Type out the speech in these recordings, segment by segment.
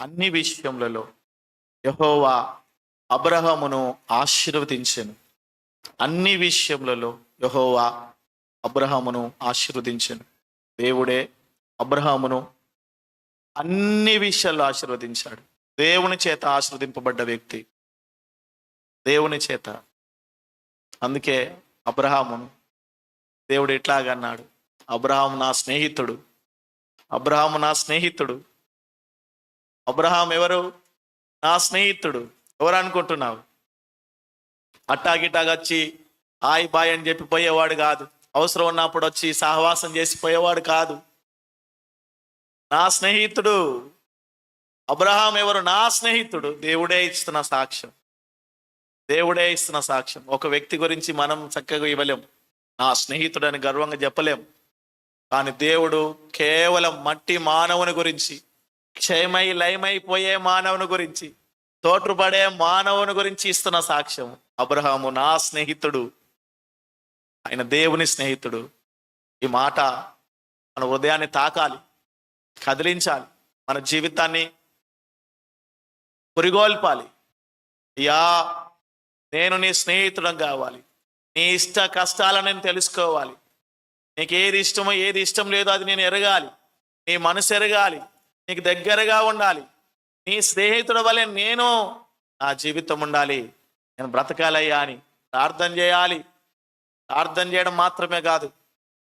అన్ని విషయములలో యహోవా అబ్రహమును ఆశీర్వదించెను. అన్ని విషయములలో యహోవా అబ్రహామును ఆశీర్వదించెను. దేవుడే అబ్రహామును అన్ని విషయాల్లో ఆశీర్వదించాడు. దేవుని చేత ఆశీర్వదింపబడ్డ వ్యక్తి. దేవుని చేత. అందుకే అబ్రహామును దేవుడు ఎట్లాగన్నాడు? అబ్రహాము నా స్నేహితుడు. అబ్రహాము నా స్నేహితుడు. అబ్రహాం ఎవరు? నా స్నేహితుడు. ఎవరు అనుకుంటున్నావు? అట్టాగిటాగా వచ్చి హాయ్ బాయ్ అని చెప్పి పోయేవాడు కాదు. అవసరం ఉన్నప్పుడు వచ్చి సహవాసం చేసి పోయేవాడు కాదు. నా స్నేహితుడు. అబ్రహాం ఎవరు? నా స్నేహితుడు. దేవుడే ఇస్తున్న సాక్ష్యం. దేవుడే ఇస్తున్న సాక్ష్యం. ఒక వ్యక్తి గురించి మనం చక్కగా ఇవ్వలేం. నా స్నేహితుడు అని గర్వంగా చెప్పలేం. కానీ దేవుడు కేవలం మట్టి మానవుని గురించి క్షయమై లయమైపోయే మానవుని గురించి తోట్రుపడే మానవుని గురించి ఇస్తున్న సాక్ష్యం అబ్రహాము నా స్నేహితుడు. ఆయన దేవుని స్నేహితుడు. ఈ మాట మన హృదయాన్ని తాకాలి కదిలించాలి మన జీవితాన్ని పురిగోల్పాలి. యా నేను నీ స్నేహితుడం కావాలి. నీ ఇష్ట కష్టాలను నేను తెలుసుకోవాలి. నీకు ఏది ఇష్టమో ఏది ఇష్టం లేదో అది నేను ఎరగాలి. నీ మనసు ఎరగాలి. నీకు దగ్గరగా ఉండాలి. నీ స్నేహితుడు వలె నేను నా జీవితం ఉండాలి. నేను బ్రతకాలయ్యా అని ప్రార్థన చేయాలి. ప్రార్థన చేయడం మాత్రమే కాదు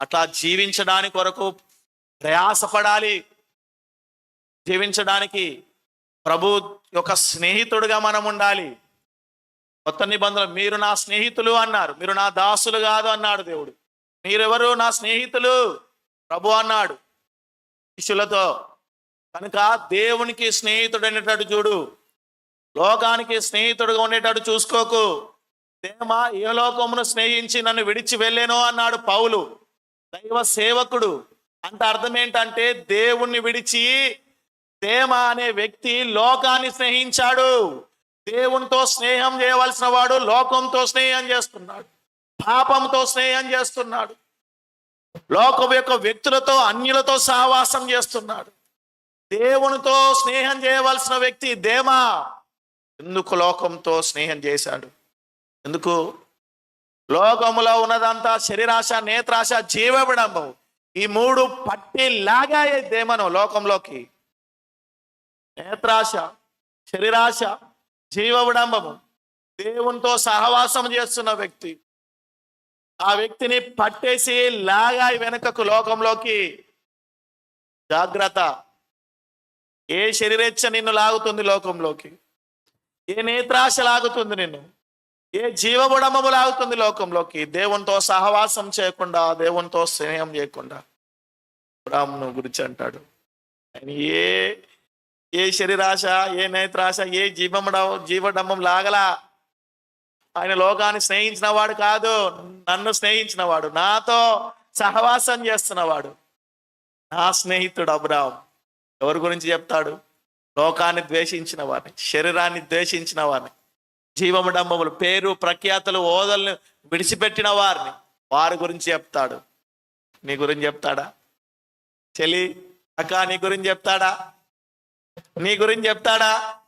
అట్లా జీవించడానికి కొరకు ప్రయాసపడాలి. జీవించడానికి ప్రభు యొక్క స్నేహితుడుగా మనం ఉండాలి. కొత్త నిబంధనలు మీరు నా స్నేహితులు అన్నారు. మీరు నా దాసులు కాదు అన్నాడు దేవుడు. మీరెవరు? నా స్నేహితులు. ప్రభు అన్నాడు. శిష్యులతో కనుక దేవునికి స్నేహితుడు అనేటట్టు చూడు. లోకానికి స్నేహితుడుగా ఉండేటట్టు చూసుకోకు. దేమ ఏ లోకమును స్నేహించి నన్ను విడిచి వెళ్ళేనో అన్నాడు పౌలు. దైవ సేవకుడు. అంత అర్థం ఏంటంటే దేవుణ్ణి విడిచి దేమ అనే వ్యక్తి లోకాన్ని స్నేహించాడు. దేవునితో స్నేహం చేయవలసిన వాడు లోకంతో స్నేహం చేస్తున్నాడు. పాపంతో స్నేహం చేస్తున్నాడు. లోకం యొక్క వ్యక్తులతో అన్యులతో సహవాసం చేస్తున్నాడు. దేవునితో స్నేహం చేయవలసిన వ్యక్తి దేమా? ఎందుకు లోకంతో స్నేహం చేశాడు? ఎందుకు? లోకములో ఉన్నదంతా శరీరాశ నేత్రాశ జీవవిడంబం ఈ మూడు పట్టి లాగాయే దేమను లోకంలోకి. నేత్రాశ శరీరాశ జీవ విడంబము దేవునితో సహవాసం చేస్తున్న వ్యక్తి. ఆ వ్యక్తిని పట్టేసి లాగా వెనుకకు లోకంలోకి. జాగ్రత్త. ఏ శరీరేచ్ఛ నిన్ను లాగుతుంది లోకంలోకి? ఏ నేత్రాశ లాగుతుంది నిన్ను? ఏ జీవబుడమము లాగుతుంది లోకంలోకి? దేవునితో సహవాసం చేయకుండా దేవునితో స్నేహం చేయకుండా. బ్రాహ్మణు గురించి అంటాడు. ఆయన ఏ ఏ శరీరాశ ఏ నేత్రాశ ఏ జీవముడ జీవడమ్మం లాగలా? ఆయన లోకాన్ని స్నేహించిన వాడు కాదు నన్ను స్నేహించిన వాడు నాతో సహవాసం చేస్తున్నవాడు. నా స్నేహితుడు అబ్రాహం ఎవరి గురించి చెప్తాడు? లోకాన్ని ద్వేషించిన వారిని శరీరాన్ని ద్వేషించిన వారిని జీవము డంబములు పేరు ప్రఖ్యాతులు ఓదల్ని విడిచిపెట్టిన వారిని వారి గురించి చెప్తాడు. నీ గురించి చెప్తాడా? చెలి అక్క నీ గురించి చెప్తాడా? నీ గురించి చెప్తాడా?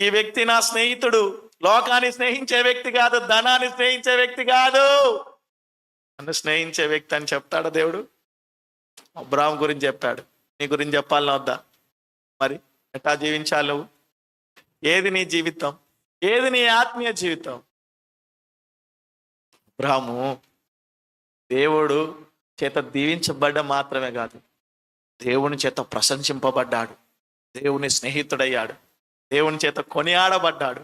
ఈ వ్యక్తి నా స్నేహితుడు. లోకాన్ని స్నేహించే వ్యక్తి కాదు ధనాన్ని స్నేహించే వ్యక్తి కాదు. నన్ను స్నేహించే వ్యక్తి అని చెప్తాడా దేవుడు? అబ్రాహం గురించి చెప్పాడు. నీ గురించి చెప్పాలని వద్దా? మరి ఎట్లా జీవించాలి నువ్వు? ఏది నీ జీవితం? ఏది నీ ఆత్మీయ జీవితం? అబ్రాహము దేవుడు చేత దీవించబడ్డ మాత్రమే కాదు దేవుని చేత ప్రశంసింపబడ్డాడు దేవుని స్నేహితుడయ్యాడు దేవుని చేత కొనియాడబడ్డాడు.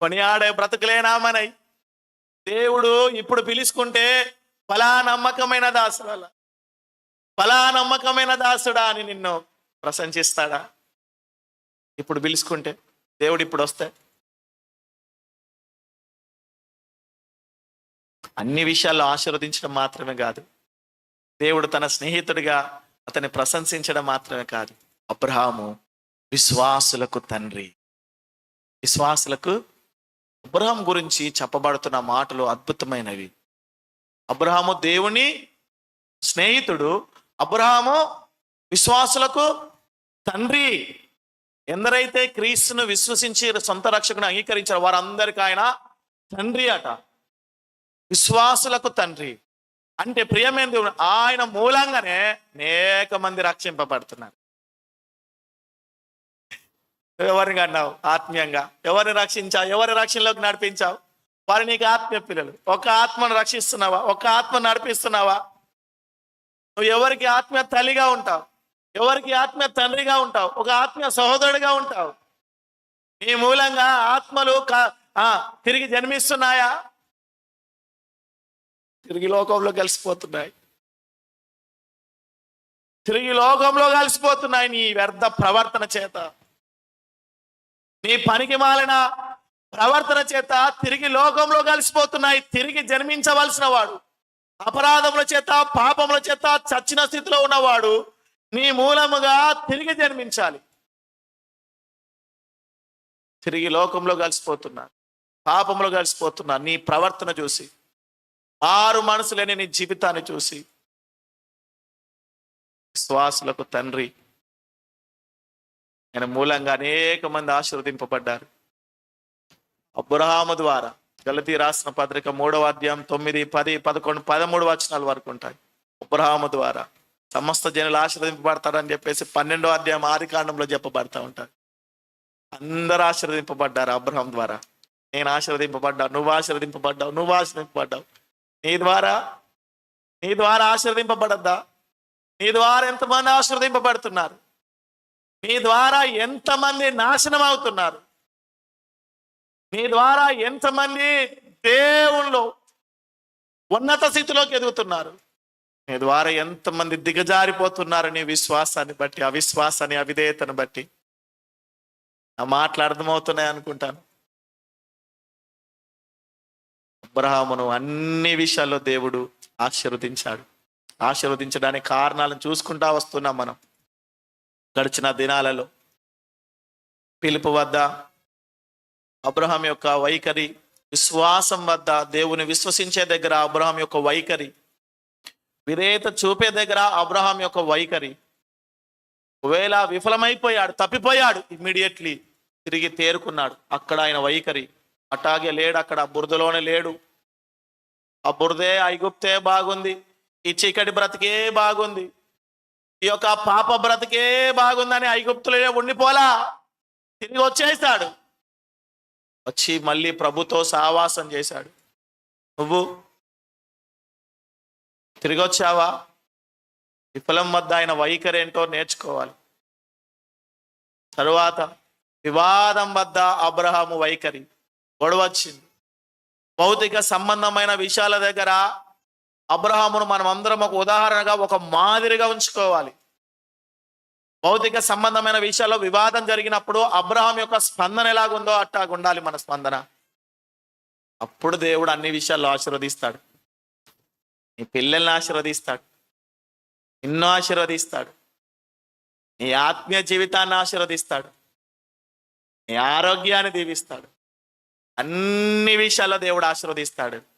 కొనియాడే బ్రతకలేనామనై దేవుడు ఇప్పుడు పిలుచుకుంటే ఫలా నమ్మకమైన దాసరాల. ఫలా నమ్మకమైన దాసుడా అని నిన్ను ప్రశంసిస్తాడా? ఇప్పుడు పిలుచుకుంటే దేవుడు ఇప్పుడు వస్తే? అన్ని విషయాల్లో ఆశీర్వదించడం మాత్రమే కాదు. దేవుడు తన స్నేహితుడిగా అతన్ని ప్రశంసించడం మాత్రమే కాదు. అబ్రహాము విశ్వాసులకు తండ్రి. విశ్వాసులకు అబ్రహాం గురించి చెప్పబడుతున్న మాటలు అద్భుతమైనవి. అబ్రహాము దేవుని స్నేహితుడు అబ్రహాము విశ్వాసులకు తండ్రి ఎందరైతే క్రీస్తును విశ్వసించి సొంత రక్షకుని అంగీకరించారు వారందరికీ ఆయన తండ్రి అట. విశ్వాసులకు తండ్రి. అంటే ప్రియమైన దేవుడు ఆయన మూలంగానే అనేక మంది రక్షింపబడుతున్నారు. ఎవరిని అన్నావు ఆత్మీయంగా. ఎవరిని రక్షించావు? ఎవరి రక్షణలోకి నడిపించావు? వారి నీకు ఆత్మీయ పిల్లలు. ఒక ఆత్మను రక్షిస్తున్నావా? ఒక ఆత్మ నడిపిస్తున్నావా? నువ్వు ఎవరికి ఆత్మీయ తల్లిగా ఉంటావు? ఎవరికి ఆత్మీయ తండ్రిగా ఉంటావు? ఒక ఆత్మీయ సహోదరుడిగా ఉంటావు? నీ మూలంగా ఆత్మలు ఆ, తిరిగి జన్మిస్తున్నాయా? తిరిగి లోకంలో కలిసిపోతున్నాయి. తిరిగి లోకంలో కలిసిపోతున్నాయి నీ వ్యర్థ ప్రవర్తన చేత. నీ పనికి మాలిన ప్రవర్తన చేత తిరిగి లోకంలో కలిసిపోతున్నాయి తిరిగి జన్మించవలసిన వాడు. అపరాధముల చేత పాపముల చేత చచ్చిన స్థితిలో ఉన్నవాడు నీ మూలముగా తిరిగి జన్మించాలి. తిరిగి లోకంలో కలిసిపోతున్నా పాపంలో కలిసిపోతున్నా నీ ప్రవర్తన చూసి ఆరు మనసు లేని నీ జీవితాన్ని చూసి విశ్వాసులకు తండ్రి. ఆయన మూలంగా అనేక మంది ఆశీర్వదింపబడ్డారు. అబ్రహాము ద్వారా గలతీ రాసిన పత్రిక మూడవ అధ్యాయం తొమ్మిది పది పదకొండు పదమూడు వచనాల వరకు ఉంటాయి. అబ్రహాము ద్వారా. సమస్త జనులు ఆశ్రదింపబడతారని చెప్పేసి పన్నెండో అధ్యాయం ఆది కాండంలో చెప్పబడతా ఉంటారు. అందరు ఆశ్రదింపబడ్డారు అబ్రహాం ద్వారా. నేను ఆశీర్వదింపబడ్డావు నువ్వు ఆశీర్వదింపబడ్డావు నువ్వు ఆశీర్వదింపబడ్డావు. నీ ద్వారా నీ ద్వారా ఆశీర్వదింపబడద్దా? నీ ద్వారా ఎంతమంది ఆశీర్వదింపబడుతున్నారు? నీ ద్వారా ఎంతమంది నాశనం అవుతున్నారు? నీ ద్వారా ఎంతమంది దేవుళ్ళు ఉన్నత స్థితిలోకి ఎదుగుతున్నారు? నీ ద్వారా ఎంతమంది దిగజారిపోతున్నారు నీ విశ్వాసాన్ని బట్టి అవిశ్వాసాన్ని అవిధేయతను బట్టి? నా మాటలు అర్థమవుతున్నాయి అనుకుంటాను. అబ్రహామును అన్ని విషయాల్లో దేవుడు ఆశీర్వదించాడు. ఆశీర్వదించడానికి కారణాలను చూసుకుంటా వస్తున్నాం మనం. గడిచిన దినాలలో పిలుపు వద్ద అబ్రహాం యొక్క వైఖరి విశ్వాసం వద్ద దేవుని విశ్వసించే దగ్గర అబ్రహాం యొక్క వైఖరి విధేయత చూపే దగ్గర అబ్రహాం యొక్క వైఖరి. ఒకవేళ విఫలమైపోయాడు తప్పిపోయాడు ఇమ్మీడియట్లీ తిరిగి తేరుకున్నాడు. అక్కడ ఆయన వైఖరి. అట్టాగే లేడు అక్కడ బురదలోనే లేడు. ఆ బురదే ఐగుప్తే బాగుంది. ఈ చీకటి బ్రతికే బాగుంది. ఈ యొక్క పాప బ్రతికే బాగుందని ఐగుప్తులే ఉండిపోలా. తిరిగి వచ్చేస్తాడు. వచ్చి మళ్ళీ ప్రభుతో సావాసం చేశాడు. నువ్వు తిరిగి వచ్చావా విఫలం వద్ద ఆయన వైఖరి ఏంటో నేర్చుకోవాలి. తరువాత వివాదం వద్ద అబ్రహాము వైఖరి గొడవ వచ్చింది. భౌతిక సంబంధమైన విషయాల దగ్గర అబ్రహామును మనం అందరం ఒక ఉదాహరణగా ఒక మాదిరిగా ఉంచుకోవాలి. భౌతిక సంబంధమైన విషయాల్లో వివాదం జరిగినప్పుడు అబ్రహాం యొక్క స్పందన ఎలాగుందో అట్టాగా ఉండాలి మన స్పందన. అప్పుడు దేవుడు అన్ని విషయాల్లో ఆశీర్వదిస్తాడు. నీ పిల్లల్ని ఆశీర్వదిస్తాడు. నిన్ను ఆశీర్వదిస్తాడు. నీ ఆత్మీయ జీవితాన్ని ఆశీర్వదిస్తాడు. నీ ఆరోగ్యాన్ని దీవిస్తాడు. అన్ని విషయాల్లో దేవుడు ఆశీర్వదిస్తాడు.